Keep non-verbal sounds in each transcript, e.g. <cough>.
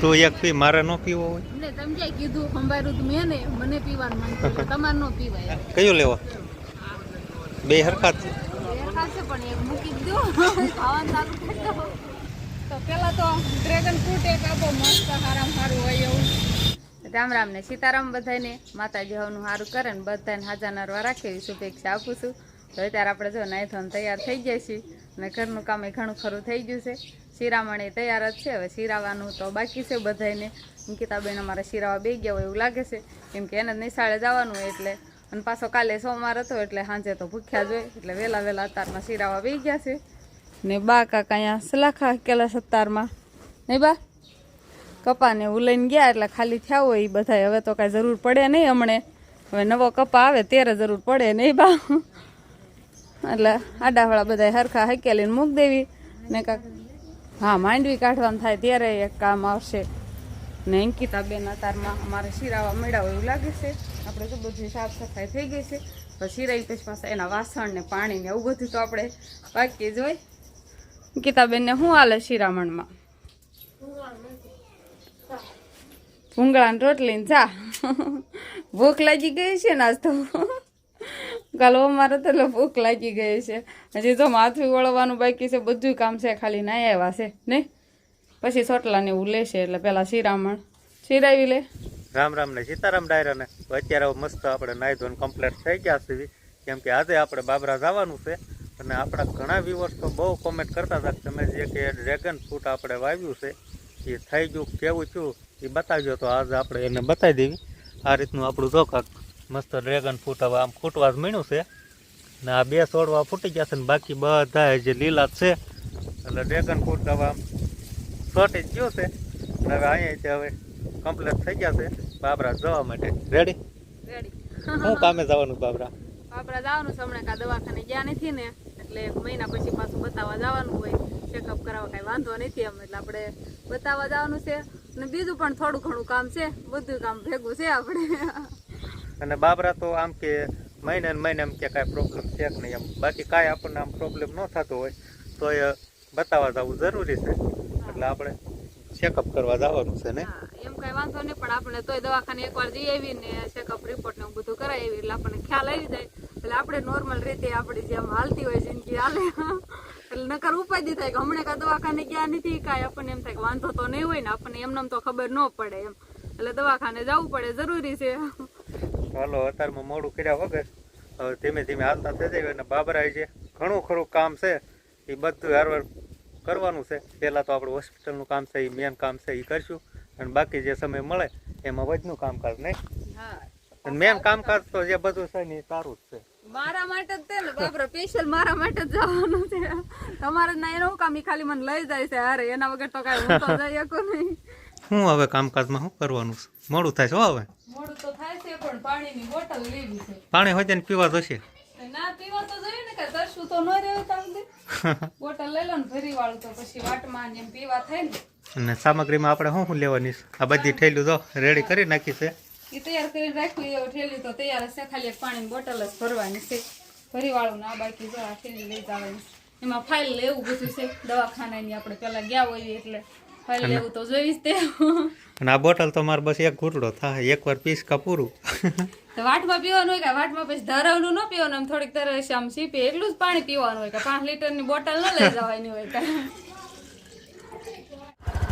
તું એક પી મારે ન પીવો હોય. ને તમે કીધું સંભાળ્યું તો મેં ને મને પીવાનું મન થયું તમારે ન પીવાય. કયો લેવો? બે હરખા છે. પણ એક મૂકી દો. ખાવાનું ચાલુ કરી દો. તો પેલા તો ડ્રેગન ફ્રૂટ એક આપો મસ્ત હારામ હારું હોય એવું. રામ રામ ને સીતારામ બધાને માતાજી હવનું સારું કરે ને બધાને હાજર નરવા રાખે એવી શુભેચ્છા આપું છું. તો અત્યારે આપણે જો નાઈ ધોઈને તૈયાર થઈ છીએ અને ઘરનું કામ એ ઘણું ખરું થઈ ગયું છે. શિરામણ તૈયાર જ છે. હવે શિરાવાનું તો બાકી છે બધાને અંકિતાબેન અમારા શિરાવા બે ગયા હોય એવું લાગે છે. કેમ કે એને નિશાળે જવાનું એટલે. અને પાછો કાલે સોમવાર હતો એટલે સાંજે તો ભૂખ્યા જ હોય. એટલે વહેલા વહેલા અતારમાં શિરાવા બે ગયા છે. ને બા કાકા અહીંયા સલાખા કેલા સત્તારમાં નહીં બા? કપાને એવું લઈને ગયા એટલે ખાલી થયા હોય એ બધા હવે તો કાંઈ જરૂર પડે નહીં હમણે. હવે નવો કપા આવે ત્યારે જરૂર પડે નહીં બા. એટલે આડાવાળા બધા હરખા હકેલીને મૂકી દેવી. ને કાંક હા, માંડવી કાઢવાનું થાય ત્યારે એક કામ આવશે. ને અંકિતા બેન અતારમાં અમારે શિરાવા મળ્યા એવું લાગે છે. આપણે તો બધી સાફ સફાઈ થઈ ગઈ છે. પછી શિરાઈ પછી પાસે એના વાસણ ને પાણી ને એવું બધું તો આપણે બાકી જ હોય. અંકિતાબેનને શું હાલે શિરામણમાં? ભૂંગળાની રોટલી ને ચા ભૂખ લાગી ગઈ છે ને આજ તો. કાલો અમારે તો ભૂખ લાગી ગઈ છે. હજી તો માથું વળવાનું બાકી છે, બધું કામ છે, ખાલી ના આવ્યા છે નહીં પછી સોટલા ને એવું લેશે એટલે પેલા શિરામણ. શિરાવી લે. રામ રામ ને સીતારામ ડાયરા ને. અત્યારે મસ્ત આપણે નાઈ ધોન કમ્પ્લીટ થઈ ગયા છે. કેમ કે આજે આપણે બાબરા જવાનું છે અને આપણા ઘણા વ્યુઅર્સ તો બહુ કોમેન્ટ કરતા હતા તમે જે કે ડ્રેગન ફ્રૂટ આપણે વાવ્યું છે, એ થઈ ગયું, કેવું છું એ બતાવજો. તો આજે આપણે એને બતાવી દેવી. આ રીતનું આપણું જો કાંક મસ્ત ડ્રેગન ફ્રૂટ હવે આમ ફૂટવા જ મળ્યું છે. ને આ બે છોડવા ફૂટી ગયા છે ને બાકી બધા જે લીલા છે. એટલે ડ્રેગન ફ્રૂટ હવે આમ શોર્ટેજ ગયો છે. હવે અહીંયા હવે કમ્પ્લીટ થઈ ગયા છે. બાબરા જવા માટે. રેડી રેડી શું કામે જવાનું બાબરા? બાબરા જવાનું છે. હમણાં કા દવાખાને ગયા નથી ને એટલે એક મહિના પછી પાછું બતાવવા જવાનું હોય. ચેકઅપ કરાવવા કાંઈ વાંધો નથી એમ એટલે આપણે બતાવવા જવાનું છે. અને બીજું પણ થોડું ઘણું કામ છે. બધું કામ ભેગું છે આપણે. અને બાબરા તો આમ કે મહિને મહિને એમ કે કાંઈ પ્રોબ્લેમ છે કે નહીં એમ. બાકી કાંઈ આપણને આમ પ્રોબ્લેમ ન થતો હોય, તો એ બતાવવા જવું જરૂરી છે. એટલે આપણે ચેકઅપ કરવા જવાનું છે ને? એમ કઈ વાંધો નહીં, પણ આપણે તોય દવાખાને એકવાર જઈ આવી ને ચેકઅપ રિપોર્ટ ને એવું બધું કરાવી આવી એટલે આપણને ખ્યાલ આવી જાય. એટલે આપણે નોર્મલ રીતે આપણી જેમ હાલતી હોય જિંદગી હાલે. એટલે નકર ઉપાધિ થાય કે હમણાં કાં દવાખાને ગયા નથી, કાંઈ આપણને એમ થાય કે વાંધો તો નહીં હોય ને, આપણને એમને તો ખબર ન પડે એમ. એટલે દવાખાને જવું પડે, જરૂરી છે. હાલો અત્યારમાં મોડું કર્યા વગર હવે ધીમે ધીમે હાલતા થઈ જાય અને બાબરાય છે ઘણું ખરું કામ છે એ બધું હારવાર કરવાનું છે. પહેલાં તો આપણું હોસ્પિટલનું કામ છે એ મેન કામ છે એ કરશું. અને બાકી જે સમય મળે એમાં વજનું કામકાજ નહીં? હા. મેન કામકાજ તો જે બધું છે ને એ સારું જ છે. મારા માટે જ તે ને બાપરે સ્પેશિયલ મારા માટે જ જવાનું છે. તમારે ના એનું કામ ખાલી મને લઈ જાય છે અરે એના વગર તો કાંઈ હું તો જઈ શકું નહીં. હું હવે કામકાજમાં શું કરવાનું છે? મોડું થાય છે હો હવે? મોડું તો થાય છે પણ પાણીની બોટલ લેવી છે. પાણી હોય તેને પીવા જશે ના પીવા તો જોઈએ ને કે તરશું તો ન રહ્યો તમને <laughs> બોટલ લઈ લો ને ભરી વાળું તો પછી વાટમાં ને એમ પીવા થાય ને. અને સામગ્રીમાં આપણે શું શું લેવાની છે? આ બધી થેલું જો રેડી કરી નાખી છે. એ તૈયાર કરીને રાખવી એવું ઠેલી તો તૈયાર હશે છે ખાલી પાણીની બોટલ જ ભરવાની છે. ભરી વાળું ના બાકી જો આ થેલી લઈ જવાની એમાં ફાઇલ લેવું બધું છે દવાખાનાની આપણે પેલા ગયા હોઈએ એટલે. ફાઇલ લેવું તો જોઈશ તે અને આ બોટલ તો મારે બસ એક ઘૂંટડો થાય એકવાર પીસ કા પૂરું. તો વાટમાં પીવાનું હોય કે વાટમાં પછી ધરાવનું ન પીવાનું? આમ થોડીક તરસ આમ સીપે એટલું જ પાણી પીવાનું હોય કે પાંચ લીટરની બોટલ ન લઈ જવાની હોય કે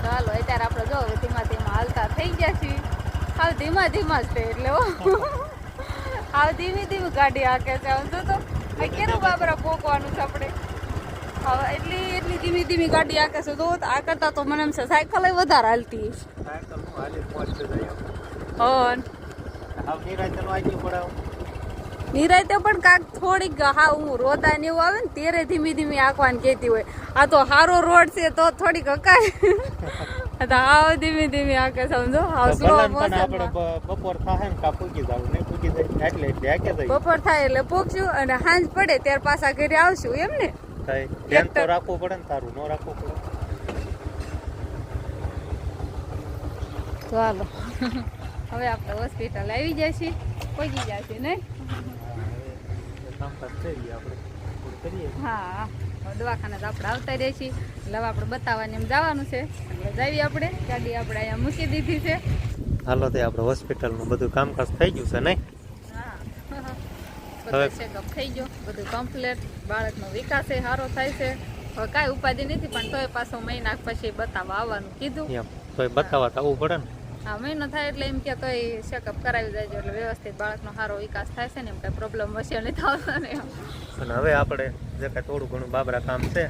ચાલો અત્યારે આપણે જો ધીમા ધીમા હાલતા થઈ ગયા છીએ. હાવ ધીમા ધીમા જ છે એટલે હો. હાવ ધીમી ધીમી ગાડી હાકે છે આમ તો. આ કેરું બાબરા પોકવાનું છે આપણે? હવે એટલી ધીમી ધીમી ગાડી આકે છે તો આ કરતા તો મને એમ છે સાયકલ વધારે હાલતી. હન. પણ કાક થોડીક હા હું રોતા ને એવું આવે ને ત્યારે ધીમી ધીમી આંકવાની કહેતી હોય. આ તો હારો રોડ છે તો થોડીક હકાય. તો હાવ ધીમી ધીમી આંકે સમજો? હાવ સ્લો મોશન બપોર થાય ને કા પૂગી જાવ ને પૂગી જાય એટલે એટલે બપોર થાય એટલે પોગશું અને સાંજ પડે ત્યારે પાછા ઘરે આવશું એમ ને? થાય. ધ્યાન તો રાખવું પડે ને તારું ન રાખવું પડે. તો હાલો. હવે આપણે હોસ્પિટલ આવી જાય છે પહોંચી જાય છે નહીં? કામકાજ કરીએ આપણે. કરીએ. હા દવાખાને તો આપણે આવતા રહીએ છીએ. એટલે આપણે બતાવવાની એમ જવાનું છે. એટલે જઈએ આપણે. ગાડી આપણે અહીંયા મૂકી દીધી છે. હાલો તે આપણે હોસ્પિટલનું બધું કામકાજ થઈ ગયું છે નહીં? બધું ચેકઅપ થઈ ગયો બધું કમ્પ્લીટ બાળકનો વિકાસ એ સારો થાય છે. હવે કાંઈ ઉપાધિ નથી પણ તોય પાછો મહિના પછી બતાવવા આવવાનું કીધું. એમ બતાવવા તો આવવું પડે ને. હા મહિનો થાય એટલે એમ કે તોય ચેકઅપ કરાવી દેજો એટલે વ્યવસ્થિત બાળકનો સારો વિકાસ થાય છે ને એમ કાંઈ પ્રોબ્લેમ વચ્ચે નહીં થવાનો ને. અને હવે આપણે જે કાંઈ થોડું ઘણું બાબરા કામ છે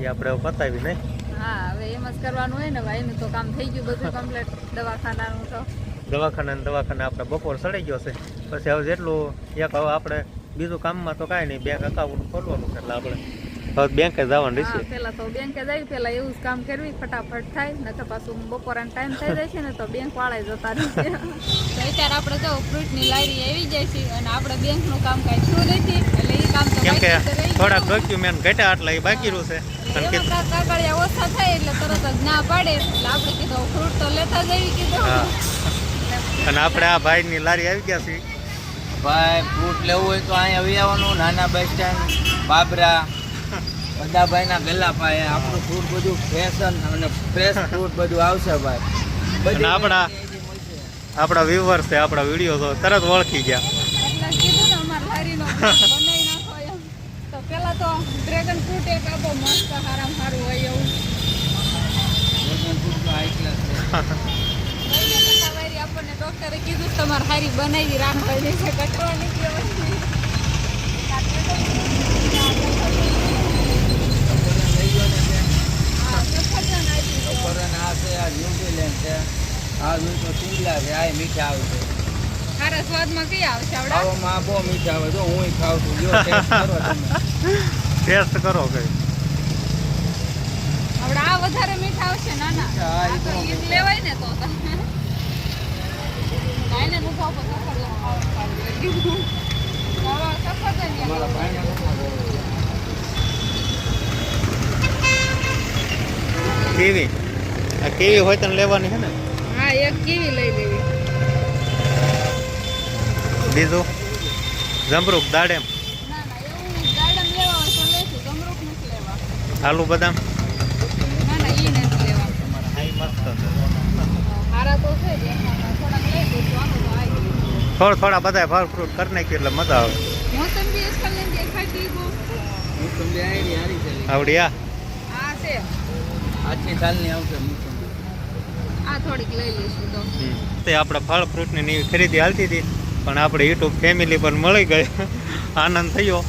એ આપણે પતાવી નહીં. હા હવે એમ જ કરવાનું હોય ને ભાઈનું તો કામ થઈ ગયું બધું <laughs> કમ્પ્લીટ દવાખાનાનું તો. દવાખાના દવાખાના દવાખાને આપણે બપોર સડી ગયો છે. પછી હવે જેટલું એક હવે આપણે બીજું કામમાં તો કાંઈ નહીં બેંક અકાઉન્ટ ખોલવાનું છે એટલે આપણે હવે બેંકે જવાનું રહેશે. પેલા તો બેંકે જાય પેલા એવું જ કામ કરવી ફટાફટ થાય નકર પાછું બપોરાનો ટાઈમ થઈ જાય છે ને તો બેંક વાળા જતા રહેશે તો અત્યારે આપણે જો ફ્રૂટની લારી આવી જાય છે અને આપણે બેંકનું કામ કાંઈ થયું નથી એટલે એ કામ તો કેમ કે. થોડાક ડોક્યુમેન્ટ ઘટ્યા એટલે એ બાકી રહ્યું છે. કાગળિયા ઓછા થાય એટલે તરત જ ના પાડે. એટલે આપણે કીધું ફ્રૂટ તો લેતા જઈએ કીધું અને આપણે આ ભાઈની લારી આવી ગયા છીએ. ભાઈ ફ્રૂટ લેવું હોય તો અહીંયા આવી આવવાનું નાના બસ સ્ટેન્ડ બાબરા બધા ભાઈના ગલ્લા ભાઈ આપણું ફ્રૂટ બધું ફેશન અને ફ્રેશ ફ્રૂટ બધું આવશે ભાઈ. બધા આપણા આપણા વ્યુવર્સ છે આપણા વીડિયો તો તરત ઓળખી ગયા. કીધું ને અમારા લારીનો <laughs> બનાવી નાખો એમ. તો પેલા તો ડ્રેગન ફ્રૂટ એક આપો મસ્ત હારામ હારું હોય એવું. ડ્રેગન ફ્રૂટ તો હાઈ ક્લાસ છે. આપણને ડોક્ટરે કીધું તમારે હારી બનાવી રાખવાની છે કટવાની તે. છે આ જોઈ તો છે આ મીઠા છે સ્વાદમાં કઈ આવશે આવડા બહુ મીઠા આવે જો હું ખાઉં છું જો ટેસ્ટ કરો તમે ટેસ્ટ કરો કઈ આવડા આ વધારે મીઠા. આવશે ના તો તો લેવાય ને તો. કેવી? આ કેવી હોય તને લેવાની છે ને? હા એક કીવી લઈ લેવી. બીજું? જમરૂક દાડેમ. આલુ બદામ? ના ના ઈ નથી લેવા. મસ્ત મારા તો છે જ એમાં થોડાક લઈ દઈશું આનો તો આવી ગયું. થોડા થોડા બધા ફળ ફ્રૂટ કરી નાખ્યું એટલે મજા આવે. મોસંબી એસકલન દેખાતી બહુ મોસંબી આયરી હારી છે. આવડી આ આ છે. આજની સાલની આવશે મોસંબી. આ થોડીક લઈ લઈશું તો. તે આપણે ફળ ફ્રૂટની ખરીદી હાલતી હતી પણ આપણે યુટ્યુબ ફેમિલી પર મળી ગઈ. આનંદ થયો.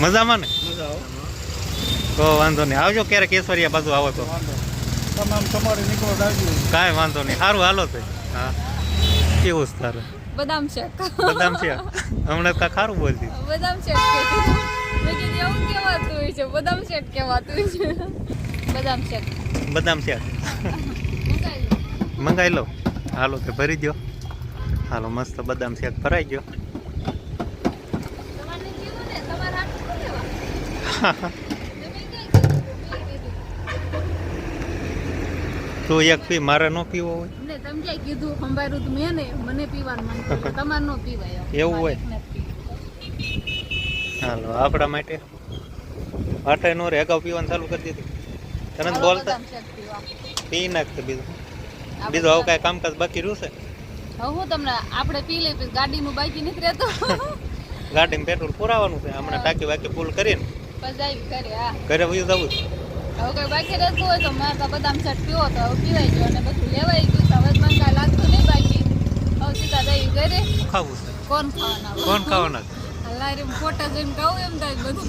મજામાં ને? મજા આવે તો વાંધો નહીં. આવજો ક્યારેક કેસરિયા બાજુ આવો તો. તમામ તમારે નીકળો કાંઈ વાંધો નહીં. સારું હાલો તો. હા. કેવું સારું તારે? બદામ શેક. બદામ શેક. હમણાં કા ખારું બોલતી. બદામ શેક કહેતી. મેં કીધું એવું કહેવાતું હોય છે બદામ શેક કહેવાતું છે. બદામ શેક. બદામ શેક. મંગાઈ લો. હાલો કે ભરી દો હાલો મસ્ત બદામ શેક ભરાઈ ગયો. તું એક પી મારે ન પીવો હોય. તમે ક્યાંય કીધું સંભાળ્યું તો મેં ને મને પીવાનું મન તમારે ન પીવાય. એવું હોય? હાલો આપણા માટે વાટે નો રે અગાઉ પીવાનું ચાલુ કરી દીધું. તને બોલતા. પી નાખતો બીજું. બીજું આવું કાંઈ કામકાજ બાકી રહ્યું છે? હવે હું તમને આપણે પી લઈ ગાડીનું બાકી નીકળે તો ગાડીમાં પેટ્રોલ પુરાવાનું છે. હમણાં ટાંકી વાકી ફૂલ કરીને. ઘરે હા. ઘરે વયું જવું છે. હવે કોઈ બાકી રહેતું હોય તો મારે તો બદામ પીવો તો હવે પીવાઈ ગયો અને બધું લેવાઈ ગયું. હવે મને કાંઈ લાગતું નહીં બાકી. હવે સીધા જઈ ઘરે. ખાવું છે? કોણ ખાવાના? કોણ ખાવાના? લારી ફોટા જોઈને ખાવું એમ થાય બધું.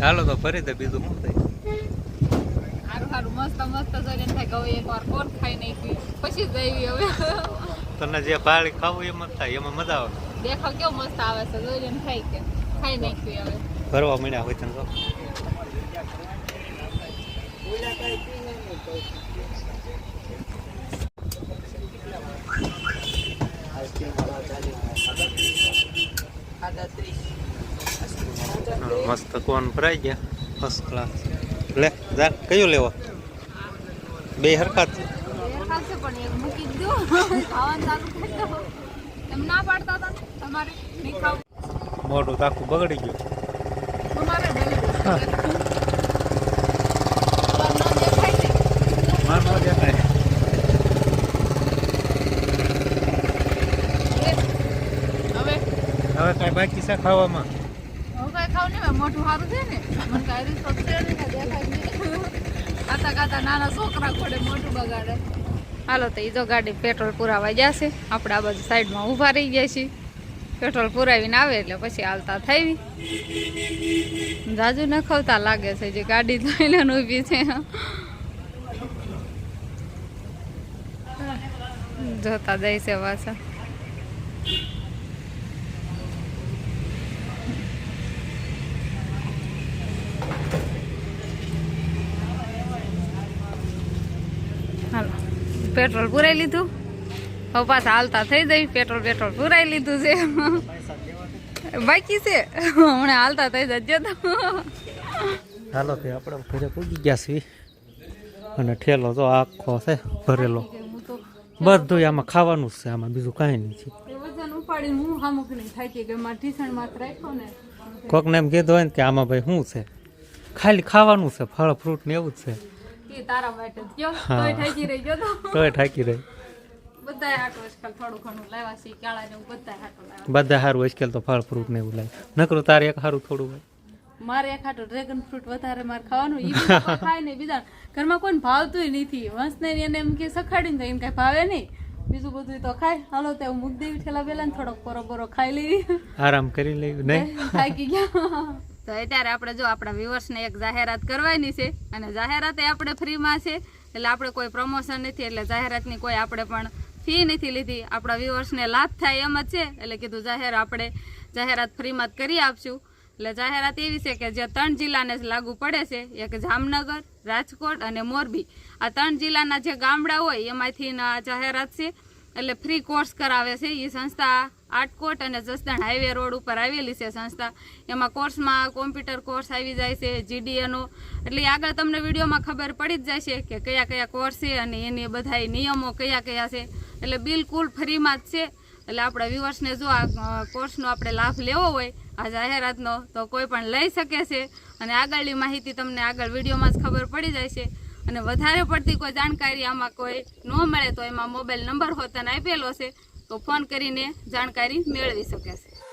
ચાલો તો ફરી દે બીજું શું થાય? સારું મસ્ત મસ્ત જોઈને થાય કે એકવાર કોણ ખાઈ નાખ્યું? પછી જ આવી હવે. તને જે ભાળી ખાવું એમ જ થાય એમાં મજા આવે. દેખાવ કેવો મસ્ત આવે છે એમ થાય કે ખાઈ નાખ્યું હવે. ભરવા મળ્યા હોય તને મસ્ત કોન ભરાઈ ગયા. ફર્સ્ટ ક્લાસ લે જા કયું લેવો? બે હરખા જ. છે. દેખાશે પણ એક મૂકી જ દો ખાવાનું ચાલુ કરી દો એમ ના પાડતા હતા ને તમારે નહીં ખાવું મોઢું તો આખું બગડી ગયું તમારે ભલે હા. કલર ન દેખાય ને માર નો દેખાય હવે હવે કઈ બાકી છે ખાવામાં? હું કાંઈ ખાવ નહીં મોઢું સારું છે ને. મને કાંઈ રીત તો છે નહીં કાંઈ દેખાય નહીં. ખાતા ખાતા નાના છોકરા ખોડે મોઢું બગાડે. હાલો તો એ જો ગાડી પેટ્રોલ પુરાવા જશે આપણે આ બાજુ સાઈડમાં ઊભા રહી ગયા છીએ. પેટ્રોલ પુરાવીને આવે એટલે પછી હાલતા થઈ જાજુ ન ખવતા લાગે છે જે ગાડી થઈને ઊભી છે. જોતા જાય છે પાછા. પેટ્રોલ પુરાઈ લીધું. હવે પાછા હાલતા થઈ જાય પેટ્રોલ પેટ્રોલ પુરાઈ લીધું છે. બાકી છે. હમણાં હાલતા થઈ જજો તો. ચાલો તે આપણે ઘરે પૂગી ગયા છીએ. અને ઠેલો તો આખો છે ભરેલો. બધું આમાં ખાવાનું જ છે આમાં બીજું કાંઈ નહીં છે. કોકને એમ કીધું હોય ને કે આમાં ભાઈ શું છે? ખાલી ખાવાનું છે ફળ ફ્રૂટ ને એવું જ છે. એ તારા માટે જ. તોય થાકી રહી ગયો તો. તોય ઠાકી રહી. બધાય હાટો આજકાલ થોડું ઘણું લાવ્યા છે કાળા ને બધાય હાટો લાવ્યા બધા સારું આજકાલ તો ફળ ફ્રૂટ ને એવું લાગે નકરું તારે એક સારું થોડું હોય. મારે એક હાટો ડ્રેગન ફ્રૂટ વધારે મારે ખાવાનું ઈ ખાય નહીં. બીજા ઘરમાં કોઈને ભાવતું નથી. વંશને એને એમ કે સખાડીને તો એને કાંઈ ભાવે નહીં. બીજું બધું તો ખાય. હાલો તો હું મૂકી દેવી ઠેલા પેલા ને થોડોક પોરો ખાઈ લેવી આરામ કરી લેવી નહીં? થાકી ગયા. તો અત્યારે આપણે જો આપણા વ્યુઅર્સને એક જાહેરાત કરવાની છે અને જાહેરાત એ આપણે ફ્રીમાં છે. એટલે આપણે કોઈ પ્રમોશન નથી, એટલે જાહેરાતની કોઈ આપણે પણ ફી નથી લીધી. આપણા વ્યુઅર્સને લાભ થાય એમ જ છે. એટલે કીધું જાહેર આપણે જાહેરાત ફ્રીમાં જ કરી આપશું. એટલે જાહેરાત એવી છે કે જે ત્રણ જિલ્લાને લાગુ પડે છે. એક જામનગર, રાજકોટ અને મોરબી. આ ત્રણ જિલ્લાના જે ગામડા હોય એમાંથી જાહેરાત છે. એટલે ફ્રી કોર્સ કરાવે છે. એ સંસ્થા આટકોટ અને જસદણ હાઈવે રોડ ઉપર આવેલી છે સંસ્થા. એમાં કોર્સમાં કોમ્પ્યુટર કોર્સ આવી જાય છે જીડીએનો એટલે આગળ તમને વિડીયોમાં ખબર પડી જ જશે કે કયા કયા કોર્સ છે અને એની બધા નિયમો કયા કયા છે. એટલે બિલકુલ ફ્રીમાં જ છે. એટલે આપણા વ્યુઅર્સને જો આ કોર્સનો આપણે લાભ લેવો હોય, આ જાહેરાતનો, તો કોઈ પણ લઈ શકે છે. અને આગળની માહિતી તમને આગળ વિડીયોમાં જ ખબર પડી જાય છે અને વધારે પડતી કોઈ જાણકારી આમાં કોઈ ન મળે તો એમાં મોબાઈલ નંબર હોતાને આપેલો છે. તો ફોન કરીને જાણકારી મેળવી શકે છે.